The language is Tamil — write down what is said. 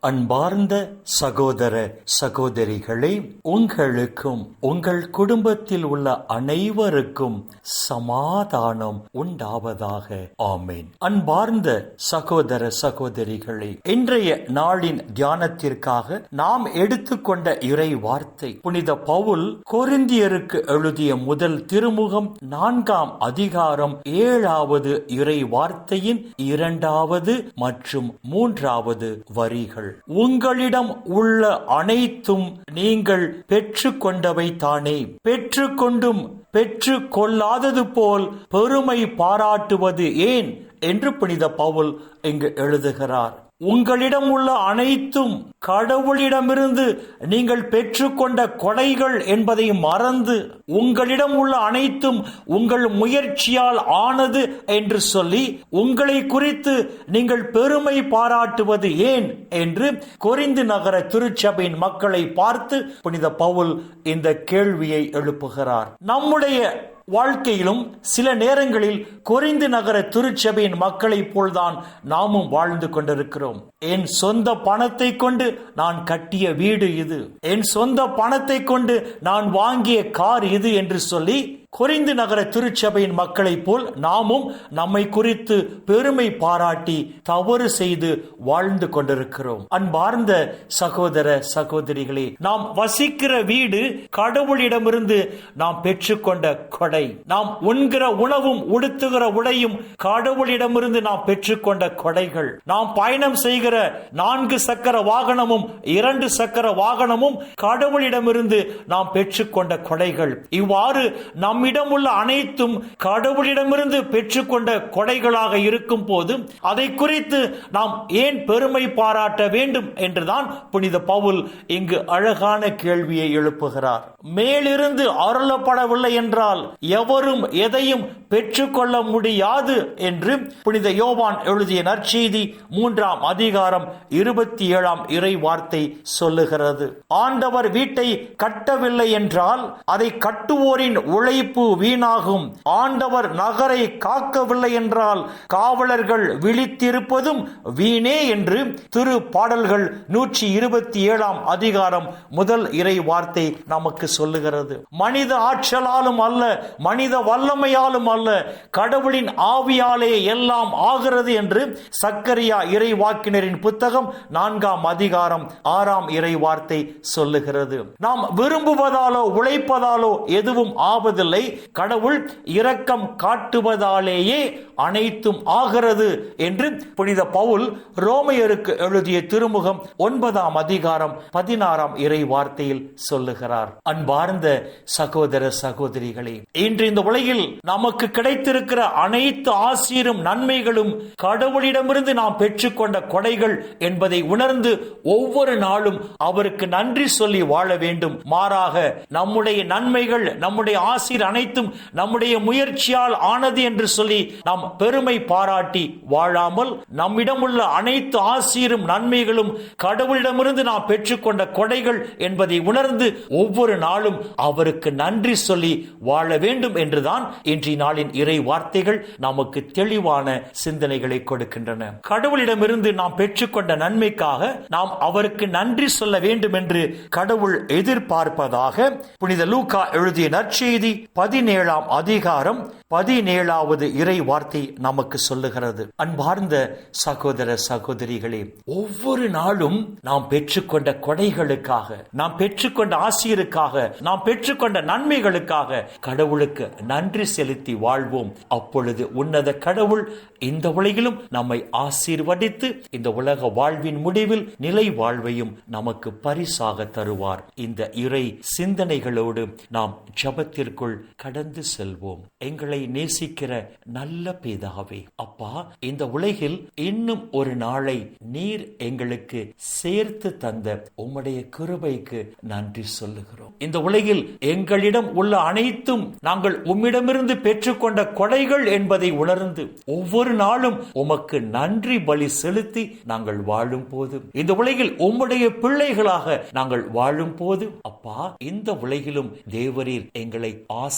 அன்பார்ந்த சகோதர சகோதரிகளே உங்களுக்கும் உங்கள் குடும்பத்தில் உள்ள அனைவருக்கும் சமாதானம் உண்டாவதாக. ஆமேன். அன்பார்ந்த சகோதர சகோதரிகளே இன்றைய நாளின் தியானத்திற்காக நாம் எடுத்துக்கொண்ட இறை வார்த்தை புனித பவுல் கொரிந்தியருக்கு எழுதிய முதல் திருமுகம் நான்காம் அதிகாரம் ஏழாவது இறை வார்த்தையின் இரண்டாவது மற்றும் மூன்றாவது வரிகள். உங்களிடம் உள்ள அனைத்தும் நீங்கள் பெற்று கொண்டவை தானே. பெற்று கொண்டும் பெற்று கொள்ளாதது போல் பெருமை பாராட்டுவது ஏன்? என்று புனித பவுல் இங்கு எழுதுகிறார். உங்களிடம் உள்ள அனைத்தும் கடவுளிடமிருந்து நீங்கள் பெற்றுக்கொண்ட கொடைகள் என்பதை மறந்து உங்களிடம் உள்ள அனைத்தும் உங்கள் முயற்சியால் ஆனது என்று சொல்லி உங்களை குறித்து நீங்கள் பெருமை பாராட்டுவது ஏன் என்று கொரிந்து நகர திருச்சபையின் மக்களை பார்த்து புனித பவுல் இந்த கேள்வியை எழுப்புகிறார். நம்முடைய வாழ்க்கையிலும் சில நேரங்களில் குறைந்து நகர திருச்சபையின் மக்களைப் போல்தான் நாமும் வாழ்ந்து கொண்டிருக்கிறோம். என் சொந்த பணத்தை கொண்டு நான் கட்டிய வீடு இது. என் சொந்த பணத்தை கொண்டு நான் வாங்கிய கார் இது என்று சொல்லி குறைந்து நகர திருச்சபையின் மக்களைப் போல் நாமும் நம்மை குறித்து பெருமை பாராட்டி தவறு செய்து வாழ்ந்து கொண்டிருக்கிறோம். அன்பார்ந்த சகோதர சகோதரிகளே நாம் வசிக்கிற வீடு கடவுளிடமிருந்து நாம் பெற்றுக்கொண்ட கொடை. நாம் உண்கிற உணவும் உடுத்துகிற உடையும் கடவுளிடமிருந்து நாம் பெற்றுக்கொண்ட கொடைகள். நாம் பயணம் செய்கிற நான்கு சக்கர வாகனமும் இரண்டு சக்கர வாகனமும் கடவுளிடமிருந்து நாம் பெற்றுக்கொண்ட கொடைகள். இவ்வாறு நம்மிடம் உள்ள அனைத்தும் கடவுளிடமிருந்து பெற்றுக்கொண்ட கொடைகளாக இருக்கும் போது அதை குறித்து நாம் ஏன் பெருமை பாராட்ட வேண்டும் என்றுதான் புனித பவுல் இங்கு அழகான கேள்வியை எழுப்புகிறார். மேலிருந்து அருளப்படவில்லை என்றால் எவரும் எதையும் பெற்றுக்கொள்ள முடியாது என்று புனித யோவான் எழுதிய நற்செய்தி மூன்றாம் அதிகாரம் இருபத்தி ஏழாம் இறை வார்த்தை சொல்லுகிறது. ஆண்டவர் வீட்டை கட்டவில்லை என்றால் அதை கட்டுவோரின் உழைப்பு வீணாகும். ஆண்டவர் நகரை காக்கவில்லை என்றால் காவலர்கள் விழித்திருப்பதும் வீணே என்று திரு பாடல்கள் நூற்றி இருபத்தி ஏழாம் அதிகாரம் முதல் இறை வார்த்தை நமக்கு சொல்லுகிறது. மனித ஆற்றலாலும் அல்ல மனித வல்லமையாலும் அல்ல கடவுளின் ஆவியாலே எல்லாம் ஆகிறது என்று சக்கரியா இறை வாக்கினரின் புத்தகம் நான்காம் அதிகாரம் ஆறாம் இறை வார்த்தை சொல்லுகிறது. நாம் விரும்புவதாலோ உழைப்பதாலோ எதுவும் ஆவதில்லை. கடவுள் இரக்கம் காட்டுவதாலேயே அனைத்தும் ஆகிறது என்று புனித பவுல் ரோமையருக்கு எழுதிய திருமுகம் ஒன்பதாம் அதிகாரம் பதினாறாம் இறை வார்த்தையில் சொல்லுகிறார். அன்பார்ந்த சகோதர சகோதரிகளே இன்று இந்த உலகில் நமக்கு கிடைத்திருக்கிற அனைத்து ஆசீரும் நன்மைகளும் கடவுளிடமிருந்து நாம் பெற்றுக்கொண்ட கொடைகள் என்பதை உணர்ந்து ஒவ்வொரு நாளும் அவருக்கு நன்றி சொல்லி வாழ வேண்டும். மாறாக நம்முடைய நன்மைகள் நம்முடைய ஆசீர் அனைத்தும் நம்முடைய முயற்சியால் ஆனது என்று சொல்லி நாம் பெருமை பாராட்டி வாழாமல் நம்மிடம் உள்ள அனைத்து ஆசீரும் நன்மைகளும் கடவுளிடமிருந்து நாம் பெற்றுக்கொண்ட கொடைகள் என்பதை உணர்ந்து ஒவ்வொரு நாளும் அவருக்கு நன்றி சொல்லி வாழ வேண்டும் என்றுதான் இன்றைய நாளின் இறை வார்த்தைகள் நமக்கு தெளிவான சிந்தனைகளை கொடுக்கின்றன. கடவுளிடமிருந்து நாம் பெற்றுக்கொண்ட நன்மைக்காக நாம் அவருக்கு நன்றி சொல்ல வேண்டும் என்று கடவுள் எதிர்பார்ப்பதாக புனித லூகா எழுதிய நற்செய்தி பதினேழாம் அதிகாரம் பதினேழாவது இறை வார்த்தை நமக்கு சொல்லுகிறது. அன்பார்ந்த சகோதர சகோதரிகளே ஒவ்வொரு நாளும் நாம் பெற்றுக்கொண்ட கொடைகளுக்காக நாம் பெற்றுக்கொண்ட ஆசிரியருக்காக நாம் பெற்றுக்கொண்ட நன்மைகளுக்காக கடவுளுக்கு நன்றி செலுத்தி வாழ்வோம். அப்பொழுது உன்னத கடவுள் இந்த உலகிலும் நம்மை ஆசீர்வதித்து இந்த உலக வாழ்வின் முடிவில் நிலை வாழ்வையும் நமக்கு பரிசாக தருவார். இந்த இறை சிந்தனைகளோடு நாம் ஜபத்திற்குள் கடந்து செல்வோம். எங்களை நேசிக்கிற நல்ல பிதாவே. அப்பா இந்த உலகில் இன்னும் ஒரு நாளை நீர் எங்களுக்கு சேர்த்து தந்த உம்முடைய கிருபைக்கு நன்றி சொல்லுகிறோம். இந்த உலகில் எங்களிடம் உள்ள அனைத்தும் நாங்கள் உம்மிடமிருந்து பெற்றுக்கொண்ட கொடைகள் என்பதை உணர்ந்து ஒவ்வொரு நாளும் உமக்கு நன்றி பலி செலுத்தி நாங்கள் வாழும் போது இந்த உலகில் உம்முடைய பிள்ளைகளாக நாங்கள் வாழும் போது அப்பா இந்த உலகிலும் தேவரீர் எங்களை ஆசை